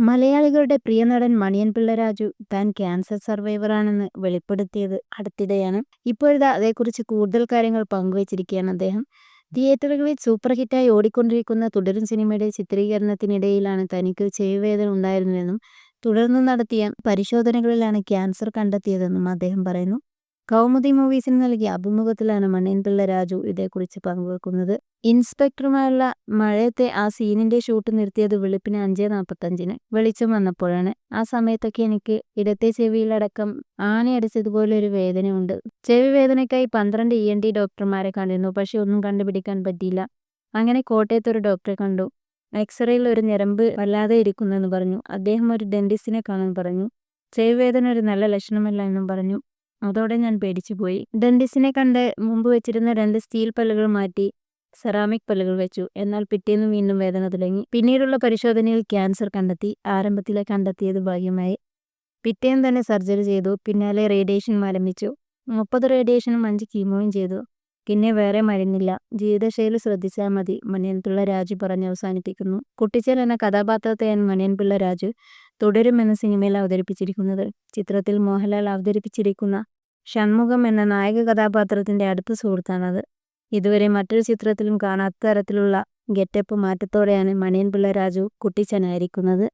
മലയാളികളുടെ പ്രിയ നടൻ മണിയൻ പിള്ള രാജു താൻ ക്യാൻസർ സർവൈവറാണെന്ന് വെളിപ്പെടുത്തിയത് അടുത്തിടെയാണ്. ഇപ്പോഴിതാ അതേക്കുറിച്ച് കൂടുതൽ കാര്യങ്ങൾ പങ്കുവച്ചിരിക്കുകയാണ് അദ്ദേഹം. തിയേറ്ററുകളിൽ സൂപ്പർ ഹിറ്റായി ഓടിക്കൊണ്ടിരിക്കുന്ന തുടരും സിനിമയുടെ ചിത്രീകരണത്തിനിടയിലാണ് തനിക്ക് ചെവിവേദന ഉണ്ടായിരുന്നതെന്നും തുടർന്ന് നടത്തിയ പരിശോധനകളിലാണ് ക്യാൻസർ കണ്ടെത്തിയതെന്നും അദ്ദേഹം പറയുന്നു. കൗമുദി മൂവീസിന് നൽകിയ അഭിമുഖത്തിലാണ് മണ്ണിൻപിള്ള രാജു ഇതേക്കുറിച്ച് പങ്കുവെക്കുന്നത്. ഇൻസ്പെക്ടറുമായുള്ള മഴയത്തെ ആ സീനിന്റെ ഷൂട്ട് നിർത്തിയത് വെളുപ്പിന് അഞ്ചേ നാൽപ്പത്തഞ്ചിന് വെളിച്ചം വന്നപ്പോഴാണ്. ആ സമയത്തൊക്കെ എനിക്ക് ഇടത്തെ ചെവിയിലടക്കം ആനയടിച്ചതുപോലെ ഒരു വേദനയുണ്ട്. ചെവി വേദനയ്ക്കായി പന്ത്രണ്ട് ഇ എൻ ഡി ഡോക്ടർമാരെ കണ്ടിരുന്നു പക്ഷെ ഒന്നും കണ്ടുപിടിക്കാൻ പറ്റിയില്ല. അങ്ങനെ കോട്ടയത്ത് ഒരു ഡോക്ടറെ കണ്ടു. എക്സ്റേയിൽ ഒരു ഞരമ്പ് വല്ലാതെ ഇരിക്കുന്നെന്ന് പറഞ്ഞു. അദ്ദേഹം ഒരു ഡെന്റിസ്റ്റിനെ കാണാൻ പറഞ്ഞു. ചെവി വേദന ഒരു നല്ല ലക്ഷണമല്ല എന്നും പറഞ്ഞു. അതോടെ ഞാൻ പേടിച്ചുപോയി ഡെന്റിസിനെ കണ്ട് മുമ്പ് വെച്ചിരുന്ന രണ്ട് സ്റ്റീൽ പല്ലുകൾ മാറ്റി സെറാമിക് പല്ലുകൾ വെച്ചു. എന്നാൽ പിറ്റേന്ന് വീണ്ടും വേദന തുടങ്ങി. പിന്നീടുള്ള പരിശോധനയിൽ ക്യാൻസർ കണ്ടെത്തി. ആരംഭത്തിലെ കണ്ടെത്തിയത് ഭാഗ്യമായി. പിറ്റേന്ന് തന്നെ സർജറി ചെയ്തു. പിന്നാലെ റേഡിയേഷൻ ആരംഭിച്ചു. മുപ്പത് റേഡിയേഷനും അഞ്ച് കീമോയും ചെയ്തു. പിന്നെ വേറെ മരുന്നില്ല. ജീവിതശൈലി ശ്രദ്ധിച്ചാൽ മതി. മണിയൻപിള്ള രാജു പറഞ്ഞ് അവസാനിപ്പിക്കുന്നു. കുട്ടിച്ചൽ എന്ന കഥാപാത്രത്തെ കഥാപാത്രത്തെയാണ് മണിയൻപിള്ള രാജു തുടരുമെന്ന സിനിമയിൽ അവതരിപ്പിച്ചിരിക്കുന്നത്. ചിത്രത്തിൽ മോഹൻലാൽ അവതരിപ്പിച്ചിരിക്കുന്ന ഷൺമുഖം എന്ന നായക കഥാപാത്രത്തിന്റെ അടുത്ത സുഹൃത്താണത്. ഇതുവരെ മറ്റൊരു ചിത്രത്തിലും കാണാത്ത തരത്തിലുള്ള ഗെറ്റപ്പ് മാറ്റത്തോടെയാണ് മണിയൻപിള്ള രാജു കുട്ടിച്ചനായിരിക്കുന്നത്.